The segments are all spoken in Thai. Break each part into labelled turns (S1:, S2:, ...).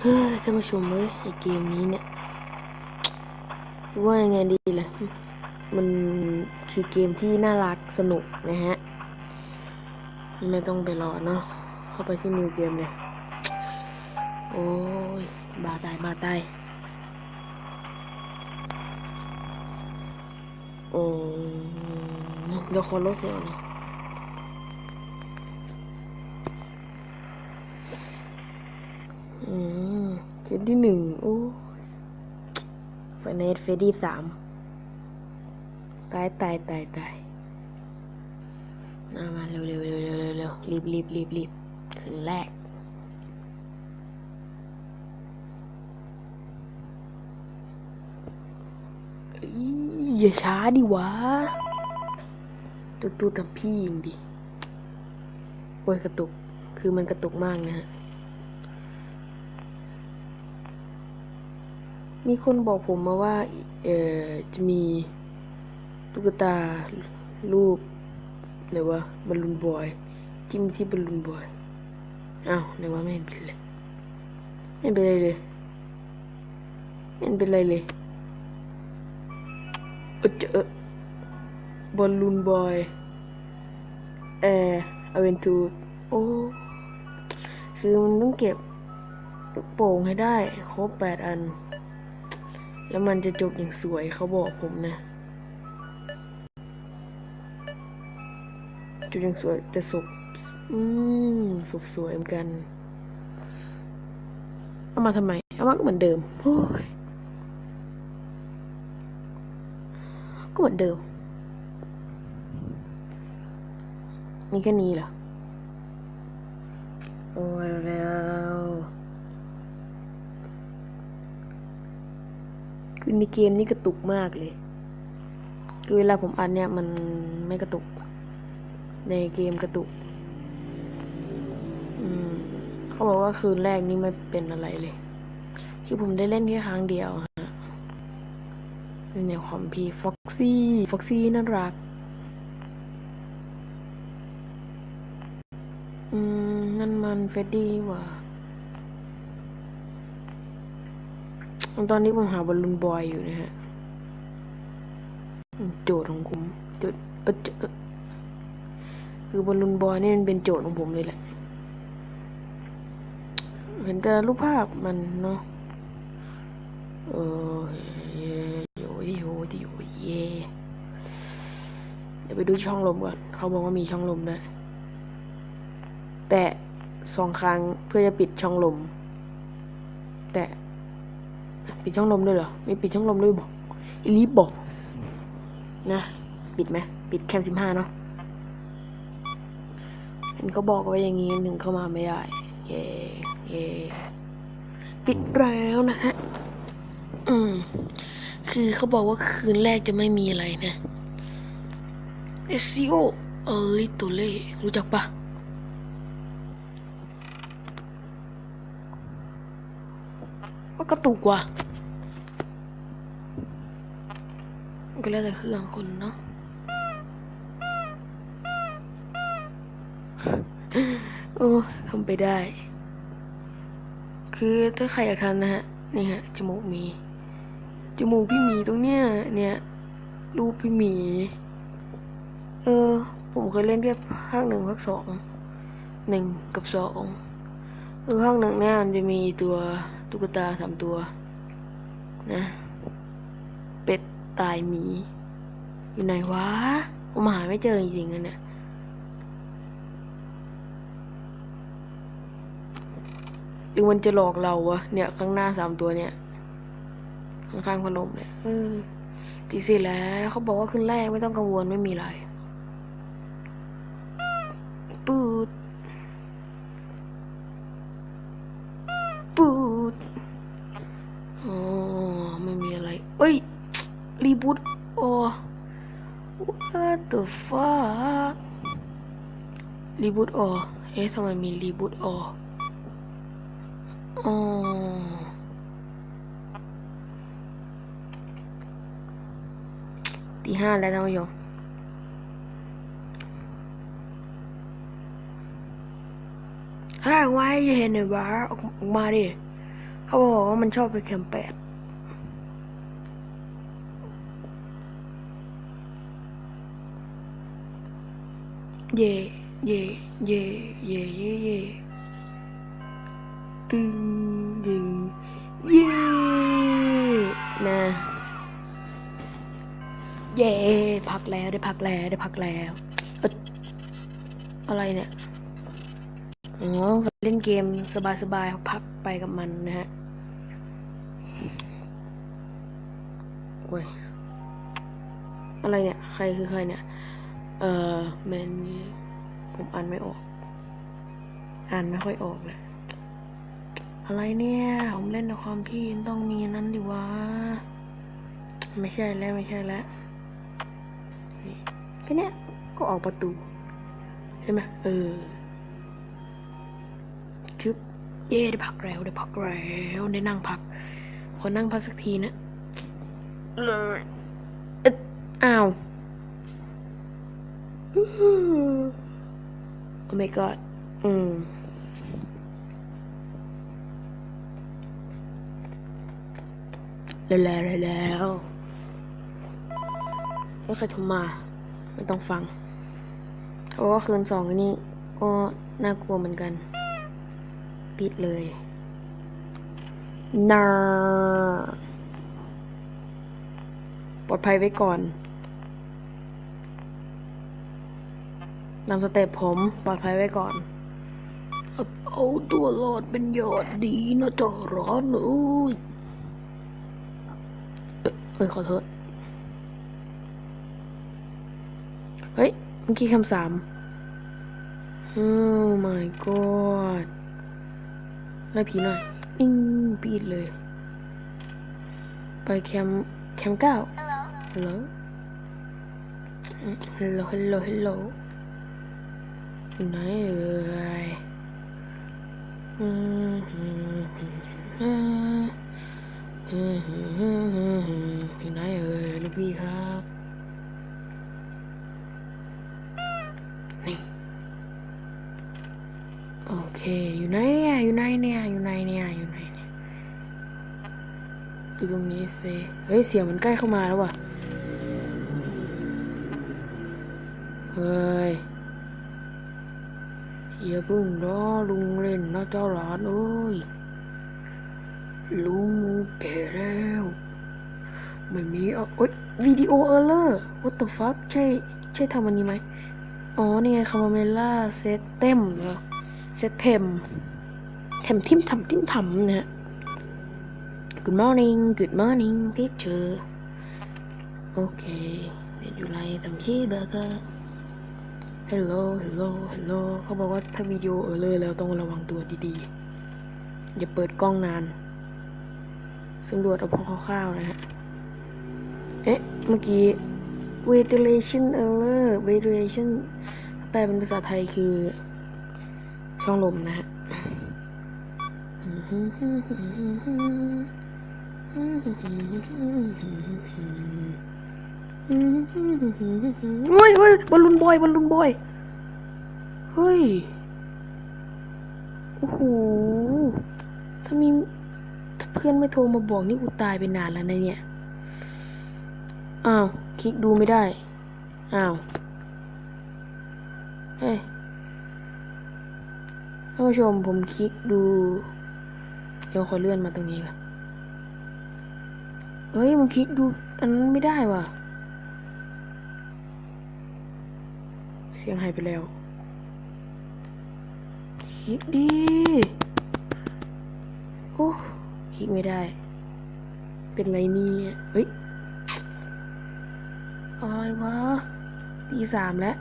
S1: เฮ้ยท่านผู้ชมเอ้ยไอเกมนี้เนี่ยว่ายังไงดีล่ะมันคือเกมที่น่ารักสนุกนะฮะ ไม่ต้องไปรอเนาะเข้าไปที่นิวเกมเลยโอ้ยบาตายบาตายโอ้เดี๋ยวขอลดเสียงหน่อยอืม เกมที่หนึ่งโอ้ฟเนสเฟดดี้สามตายตายตายตายามาเร็วเร็วเร็วเร็วเร็วเร็วรีบรีบรีบรีบขึ้นแรกอย่าช้าดิวะตุ๊ตุ๊ทำพี่ยิงดิโอ้ยกระตุก คือมันกระตุกมากนะฮะ มีคนบอกผมมาว่า เออจะมีตุ๊กตารูปไหนวะบอลลูนบอย จิ้มที่บอลลูนบอยอ้าวไหนวะไม่เห็นเป็นเลยไม่เป็นไรเลยไม่เห็นเป็นไรเลยเออเจอบอลลูนบอยแอร์อเวนตูโอ้คือมันต้องเก็บโป่งให้ได้ ครบแปดอัน แล้วมันจะจบอย่างสวยเขาบอกผมนะ จบอย่างสวยแต่สุกอืมสุกสวยเหมือนกัน เอามาทำไม เอามาก็เหมือนเดิมโอ้ยก็เหมือนเดิม มีแค่นี้เหรอโอ้ยแล้ว คือในเกมนี่กระตุกมากเลย คือเวลาผมอัดเนี่ยมันไม่กระตุก ในเกมกระตุก อืมเขาบอกว่าคืนแรกนี่ไม่เป็นอะไรเลย คือผมได้เล่นแค่ครั้งเดียวฮะในคอมพีฟ็อกซี่ฟ็อกซี่น่ารัก อืม นั่นมันเฟดดี้ว่ะ ตอนนี้ผมหาบอลลูนบอยอยู่นะฮะ โจทย์ของผมโจทย์เออคือบอลลูนบอยนี่มันเป็นโจทย์ของผมเลยแหละ เห็นแต่รูปภาพมันเนาะ เออเย่โยดิโยดิโยเย่เดี๋ยวไปดูช่องลมก่อน เขาบอกว่ามีช่องลมด้วย แต่สองครั้งเพื่อจะปิดช่องลม ปิดช่องลมด้วยเหรอ ไม่ปิดช่องลมด้วยบอกอีลีฟบอก นะ ปิดไหม ปิดแคมสิบห้าเนาะเห็นก็บอกไว้อย่างงี้หนึ่งเข้ามาไม่ได้ เย่เย่ปิดแล้วนะฮะ อืม คือเขาบอกว่าคืนแรกจะไม่มีอะไรนะ SEO เอลิโตเล่รู้จักปะว่ากระตุกว่ะ ก็แล้วแต่เครื่องคนเนาะโอ้ทำไปได้ คือถ้าใครอยากทำนะฮะ นี่ฮะ จมูกมี จมูกพี่หมีตรงเนี้ย เนี่ย รูปพี่หมี เออ ผมเคยเล่นแค่ภาคหนึ่งภาคสอง หนึ่งกับสองเออภาคหนึ่งเนี่ยมันจะมีตัวตุ๊กตาสามตัว นะ ตายหมีอยู่ไหนวะผมหาไม่เจอจริงๆนะเนี่ยหรือมันจะหลอกเราวะเนี่ย ข้างหน้าสามตัวเนี่ย ข้างๆพัดลมเนี่ยเออดีสี่แล้วเขาบอกว่าขึ้นแรกไม่ต้องกังวลไม่มีอะไร รีบูตโอ้ what the fuck รีบูตอ๋อเอ๊ะทำไมมีรีบูตอ๋ออ๋อตีห้าแล้วท่านผู้ชมห้างไว้เห็นหน่อยวะออกออกมาดิ เขาบอกว่ามันชอบไปแคมป์แปด เย่เย่เย่เย่เย่เย่ตึงดึงเย่นะเย่พักแล้วได้พักแล้วได้พักแล้วอะไรเนี่ยอ๋อเล่นเกมสบายๆพักไปกับมันนะฮะโอ้ยอะไรเนี่ย ใครคือใครเนี่ย เออแมนผมอ่านไม่ออก อ่านไม่ค่อยออกเลย อะไรเนี่ย ผมเล่นในความที่ต้องมีอันนั้นดิวะ ไม่ใช่แล้วไม่ใช่แล้วนี่แค่เนี้ยก็ออกประตู ใช่ไหมเออชึบเย่ได้พักแล้วได้พักแล้วได้นั่งพักขอนั่งพักสักทีนะเลยเอ๊ะอ้าว โอ้ my god อืมแล้วแล้วแล้วไม่เคยโทรมาไม่ต้องฟังเพราะว่าคืนสองนนี้ก็น่ากลัวเหมือนกัน ปิดเลยนาปลอดภัยไว้ก่อน นำสเต็ปผมปลอดภัยไว้ก่อน เอาตัวรอดเป็นยอดดีนะจ๊ะร้อนเอ้ยเอ่อเอ้ยขอโทษ เฮ้ย เมื่อกี้คำสามโอ้ my god ไล่ผีหน่อยนิ่งปีดเลย ไปแคมป์แคมป์เก้าฮัลโห ไหนเอ่ยอยู่ไหนเอ่ยลูกพี่ครับ นี่ โอเค อยู่ไหนเนี่ย อยู่ไหนเนี่ย อยู่ไหนเนี่ย อยู่ไหนเนี่ยดูตรงนี้สิเฮ้ย เสียงมันใกล้เข้ามาแล้วว่ะ อย่าพิ่งรอลุงเล่นนะเจ้าหลานเอ้ย ลุงแก่แล้ว ไม่มีเอ้ยวิดีโอเออร์เลอร์ what the fuck ใช่ ใช่ทำอันนี้ไหม อ๋อ นี่ไงคามาเมล่าเซตเต็มเหรอเซตเทมเทมทิมทำทิมทำนะฮะ Good morning Good morning teacher โอเคเด็กอยู่ ไรทำชีเบอร์เกอร์ Hello Hello Hello เขาบอกว่าถ้าวิดีโอเออเลอร์แล้วต้องระวังตัวดีๆ อย่าเปิดกล้องนานสำรวจเอาพอคร่าวๆนะฮะ เอ๊ะ เมื่อกี้ ventilation error ventilation แปลเป็นภาษาไทยคือ ช่องลมนะฮะ เฮ้ยเฮ้ยบอลลูนบอยบอลลูนบอย เฮ้ย โอ้โห ถ้ามี ถ้าเพื่อนไม่โทรมาบอกนี่กูตายไปนานแล้วนะเนี่ย อ้าว คลิกดูไม่ได้ อ้าว เฮ้ย ท่านผู้ชมผมคลิกดู เดี๋ยวขอเลื่อนมาตรงนี้ก่อน เฮ้ย มันคลิกดูอันนั้นไม่ได้ว่ะ สียงหายไปแล้ว คลิกดี โอ้คลิกไม่ได้ เป็นไรนี่เฮ้ยอะไรวะตีสามแล้ว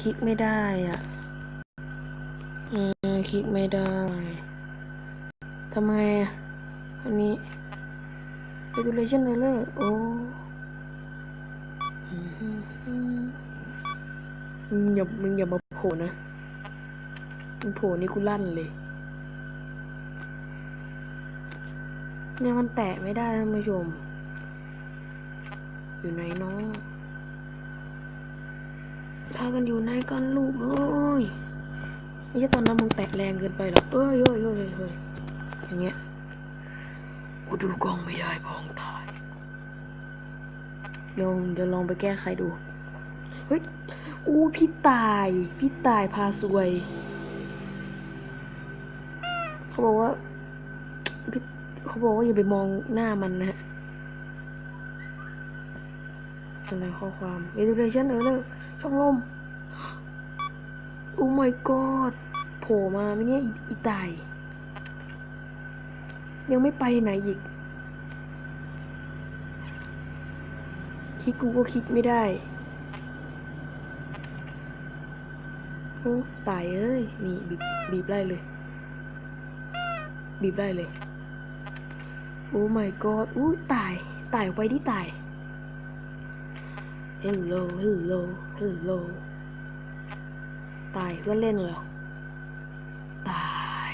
S1: คลิกไม่ได้อะ อืม คลิกไม่ได้ทำไงอะอันนี้ regulation error โอ้อื มึงอย่ามึงอย่ามาโผล่นะ มึงโผล่นี่กูลั่นเลย เนี่ยมันแตะไม่ได้ท่านผู้ชม อยู่ไหนเนาะพากันอยู่ไหนกันลูกเอ้ยไม่ใช่ตอนนั้นมึงแตะแรงเกินไปหรอกเอ้ยเอ้ยเอ้ยเอ้ยอย่างเงี้ย กูดูกล้องไม่ได้พองตายเดี๋ยวเดี๋ยวลองไปแก้ไขดู ฮ้ย อู้พี่ตาย พี่ตายพาซวย เขาบอกว่าพี่เขาบอกว่าอย่าไปมองหน้ามันนะฮะอะไรข้อความ education เออเลยช่องลม โอ้ my god โผล่มาไหมเนี่ยออีตาย ยังไม่ไปไหนอีก คลิกกูก็คลิกไม่ได้ โอ้ตายเอ้ย นี่บีบบีบไล่เลย บีบได้เลย โอ้ my god อู้ตาย ตายไปที่ตาย hello hello hello ตายเพื่อนเล่นเหรอ ตาย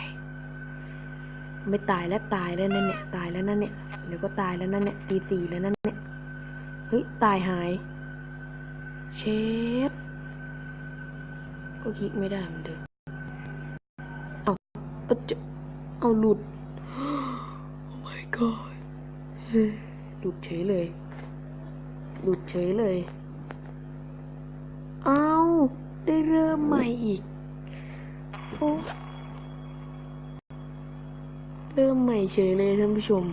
S1: ไม่ตายแล้วตายแล้วนั่นเนี่ย ตายแล้วนั่นเนี่ย เดี๋ยวก็ตายแล้วนั่นเนี่ย ตีสี่แล้วนั่นเนี่ย เฮ้ย ตายหาย เช็ด ก็คลิกไม่ได้เหมือนเดิม เอาปะจเอาหลุด โอ้ my god หลุดเฉยเลย หลุดเฉยเลย เอาได้เริ่มใหม่อีก โอ้เริ่มใหม่เฉยเลยท่านผู้ชม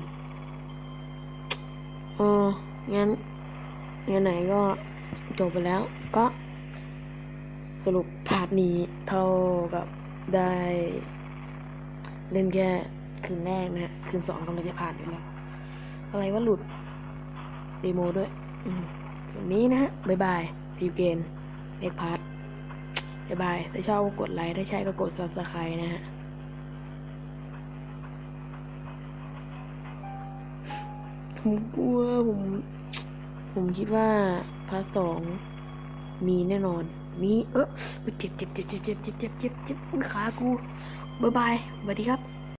S1: เอองั้นงั้นไหนก็จบไปแล้วก็ สรุปพาร์ทนี้เท่ากับได้เล่นแค่คืนแรกนะฮะ คืนสองกำลังจะผ่านอยู่แล้ว อะไรว่าหลุดเดโมด้วย ส่วนนี้นะฮะ บ๊ายบายพีเกนเอกพาร์ทบ๊ายบาย ถ้าชอบก็กดไลค์ ถ้าใช่ก็กด subscribe นะฮะผมกลัวผม ผมคิดว่าพาร์ทสองมีแน่นอน มีเออเจ็บเจ็บเจ็บเจ็บเจ็บเจ็บเจ็บเจ็บขากูบ๊ายบายสวัสดีครับ